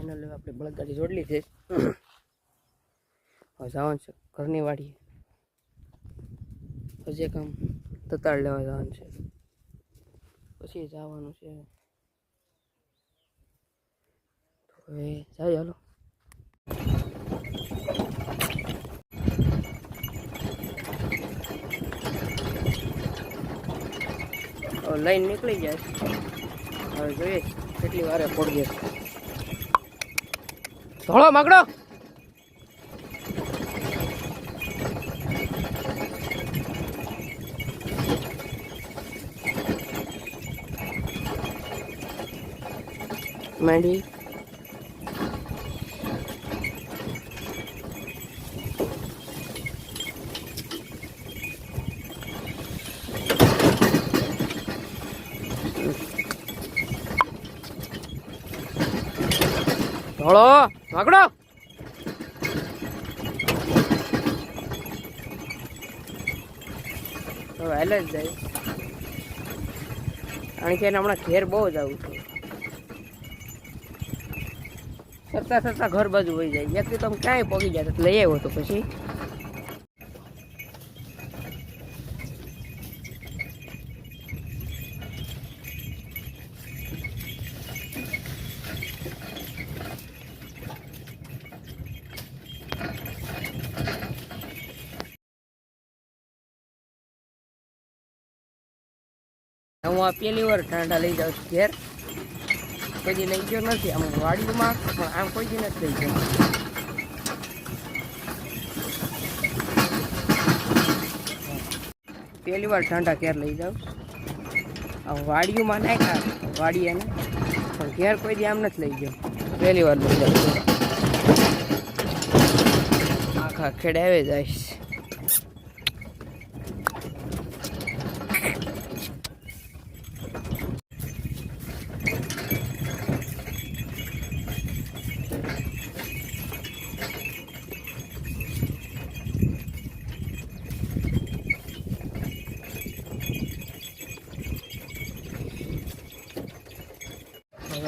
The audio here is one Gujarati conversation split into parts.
ફાઇનલ આપણે બળદગાડી જોડલી છે. હવે જવાનું છે ઘરની વાડીએ. હજી એક આમ તતાળ લેવા જવાનું છે. પછી જવાનું છે. હવે જાય હાલો. લાઈન નીકળી જાય હવે જોઈએ કેટલી વારે પડીએ. ધોળો માગડો. માંડી. ધોળો. તો વહેલે જ જાય. કારણ કે હમણાં ઘેર બહુ જ આવું છે. સરતા સરતા ઘર બાજુ વહી જાય. વ્યક્તિ તો ક્યાંય પગી જાય લઈ આવ્યો તો પછી. હું આ પહેલી વાર ઠંડા લઈ જાઉં છું ઘેર. કોઈ દી લઈ ગયો નથી, આમ વાડીમાં, પણ આમ કોઈ દી નથી લઈ ગયો. પહેલી વાર ઠંડા ઘેર લઈ જાઉં. આ વાડીઓમાં નાખ્યા, વાડી એને, પણ ઘેર કોઈ દી આમ નથી લઈ ગયો. પહેલી વાર લઈ જાઉં. આખા ખેડાવે જાય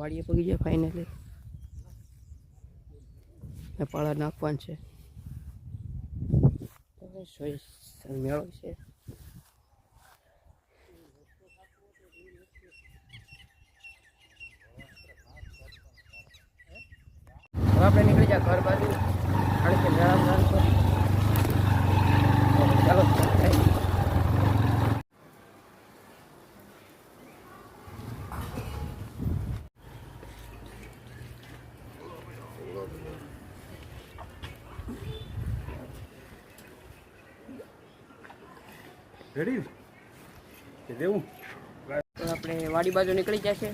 વાડીએ પગી જાય ફાઇનલી પાળા નાખવાનું છે. મેળો છે. આપણે નીકળી જાય ઘર બાજુ. કારણ કે મેળા રેડી કે આપણે વાડી બાજુ નીકળી જશે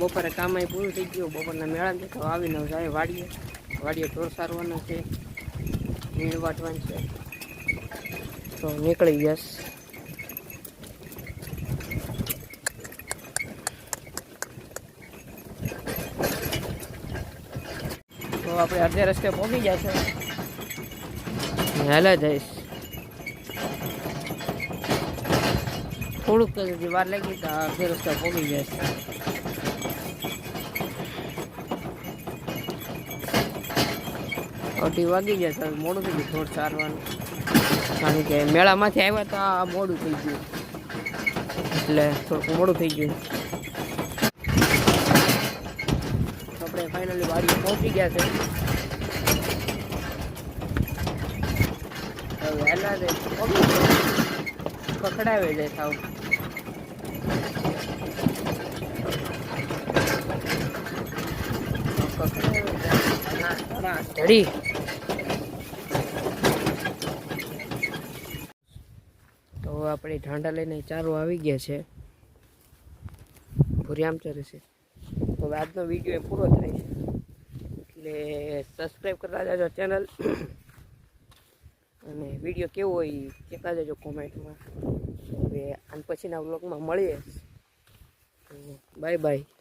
બપોરે કામ અહીં પૂરું થઈ ગયું. બપોરના મેળા તો આવીને જાય વાડીએ. વાડીએ ઢોર સારવાના છે. મીણ વાટવાની છે. તો નીકળી જશ તો આપણે અડધે રસ્તે પહોંચી જશે હેલા જઈશ. થોડુંક હજી વાર લાગી તો અડધે રસ્તે પહોંચી જાય અઢી વાગી ગયા હવે મોડું થઈ ગયું થોડું સારવાનું કારણ કે મેળામાંથી આવ્યા તો આ મોડું થઈ ગયું. એટલે થોડુંક મોડું થઈ ગયું. આપણે ફાઇનલી વાડી પહોંચી ગયા છે. હવે હેલા રે પકડાવે જાય સાવ પકડાવે જાય ના, ના, તો આપણે ઢાંડા લઈને ચારો આવી ગયા છે. ભૂરિયામ ચરે છે. તો હવે આજનો વીડિયો એ પૂરો થાય છે. એટલે સબસ્ક્રાઈબ કરતા જાજો ચેનલ અને વીડિયો કેવો હોય કહેતા જજો કોમેન્ટમાં હવે આન પછીના વ્લોગમાં મળીએ. Bye bye